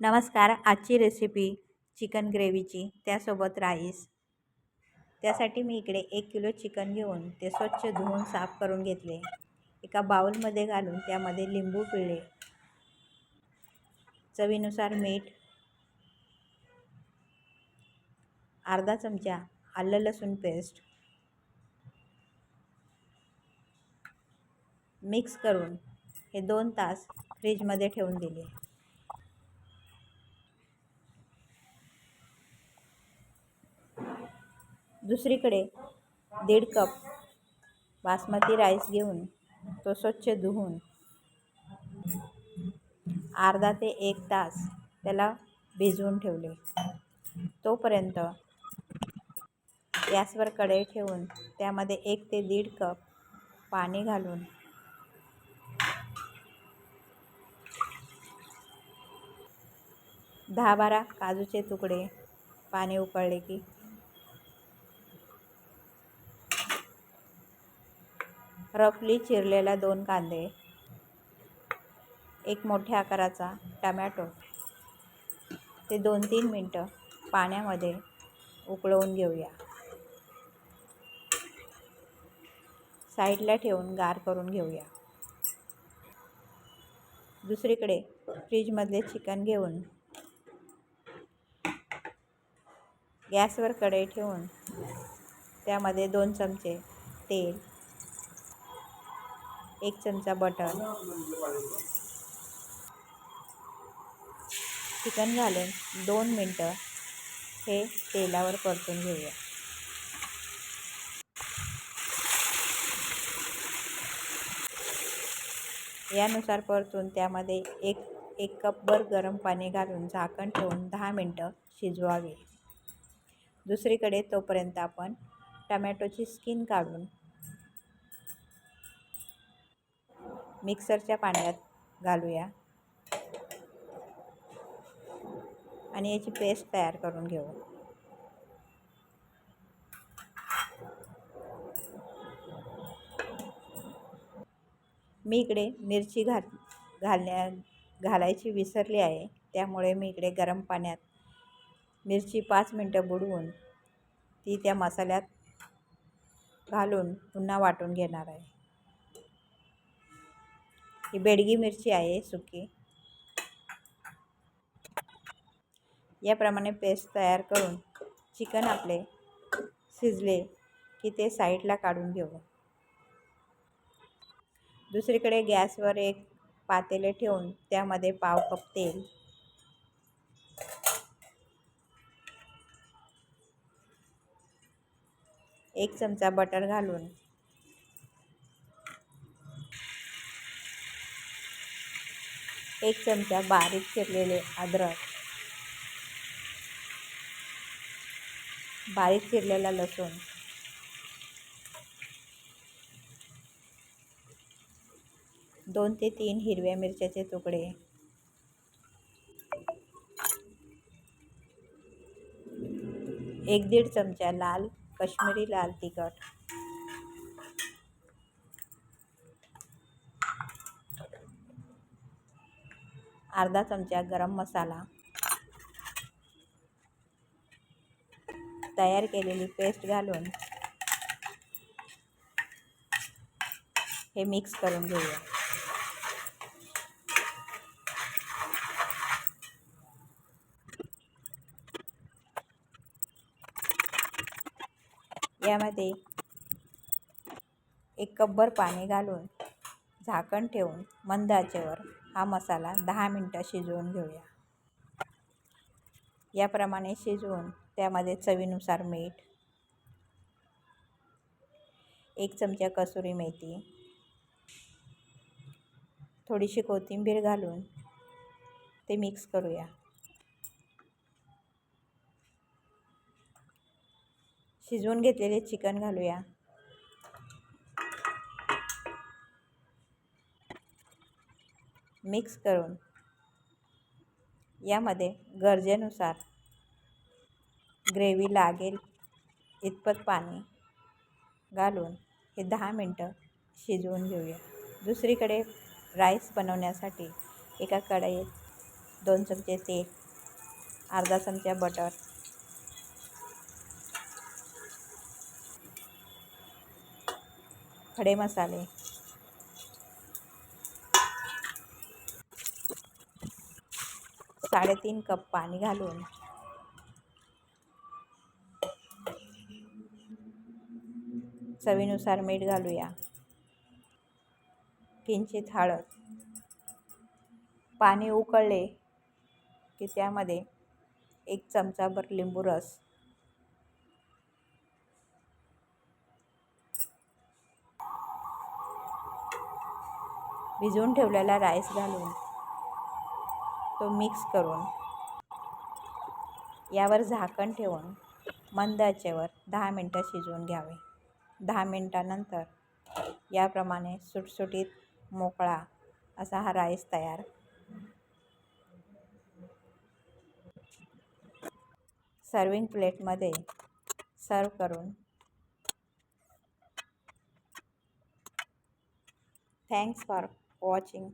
नमस्कार आजची recipe chicken ग्रेव्हीची त्यासोबत राईस त्यासाठी मी इकडे एक किलो चिकन घेऊन ते स्वच्छ धुवून साफ करून घेतले. एका बाउलमध्ये घालून त्यामध्ये लिंबू पिळले. चवीनुसार मीठ अर्धा चमचा आलं लसूण पेस्ट मिक्स करून हे दोन तास फ्रीजमध्ये ठेवून दिले. दुसरीकडे दीड कप बासमती राईस घेऊन तो स्वच्छ धुवून अर्धा ते एक तास त्याला भिजवून ठेवले. तोपर्यंत गॅसवर कढई ठेवून त्यामध्ये एक ते दीड कप पाणी घालून दहा बारा काजूचे तुकडे पाणी उकळले की रफली चिरलेला दोन कांदे एक मोठ्या आकाराचा टमॅटो. ते दोन तीन मिनटं पाण्यामध्ये उकळवून घेऊया. साईडला ठेवून गार करून घेऊया. दुसरीकडे फ्रीजमधले चिकन घेऊन गॅसवर कढई ठेवून त्यामध्ये दोन चमचे तेल एक चमचा बटर. चिकन घालून दोन मिनटं हे तेलावर परतून घेऊया. यानुसार परतून त्यामध्ये एक एक कपभर गरम पाणी घालून झाकण ठेवून दहा मिनटं शिजवावे. दुसरीकडे तोपर्यंत आपण टमॅटोची स्किन काढून मिक्सरच्या पाण्यात घालूया. आणि याची पेस्ट तयार करून घेऊ. मी इकडे मिरची घाल घालण्या घालायची विसरली आहे. त्यामुळे मी इकडे गरम पाण्यात मिरची पाच मिनटं बुडवून ती त्या मसाल्यात घालून पुन्हा वाटून घेणार आहे. ही बेडगी मिरची आहे सुकी. याप्रमाणे पेस्ट तयार करून चिकन आपले शिजले की ते साईडला काढून घेऊ. दुसरीकडे गॅसवर एक पातेले ठेवून त्यामध्ये पाव कप तेल. एक चमचा बटर घालून एक चमचा बारीक चिरलेले अद्रक. बारीक चिरलेला लसूण. दोन ते तीन हिरव्या मिरच्याचे तुकडे. एक दीड चमचा लाल कश्मीरी लाल तिखट. अर्धा चमचा गरम मसाला. तयार केलेली पेस्ट घालून हे मिक्स करून घेऊया. यामध्ये एक कपभर पाणी घालून झाकण ठेवून मंद आचेवर हा मसाला दहा मिनटं शिजवून घेऊया. याप्रमाणे शिजवून त्यामध्ये चवीनुसार मीठ एक चमचा कसुरी मेथी थोडीशी कोथिंबीर घालून ते मिक्स करूया. शिजवून घेतलेले चिकन घालूया. मिक्स करून यामध्ये गरजेनुसार ग्रेव्ही लागेल इतपत पाणी घालून हे दहा मिनटं शिजवून घेऊया. दुसरीकडे राईस बनवण्यासाठी एका कढईत दोन चमचे तेल अर्धा चमचा बटर खडे मसाले साडेतीन कप पाणी घालून. चवीनुसार मीठ घालूया. किंचित हळद. पाणी उकळले की त्यामध्ये एक चमचाभर लिंबू रस. भिजवून ठेवलेला राईस घालून. तो मिक्स करून यावर झाकण ठेवून मंद आचेवर दहा मिनटं शिजवून घ्यावे. दहा मिनटानंतर याप्रमाणे सुटसुटीत मोकळा असा हा राईस तयार. सर्विंग प्लेटमध्ये सर्व करून थँक्स फॉर वॉचिंग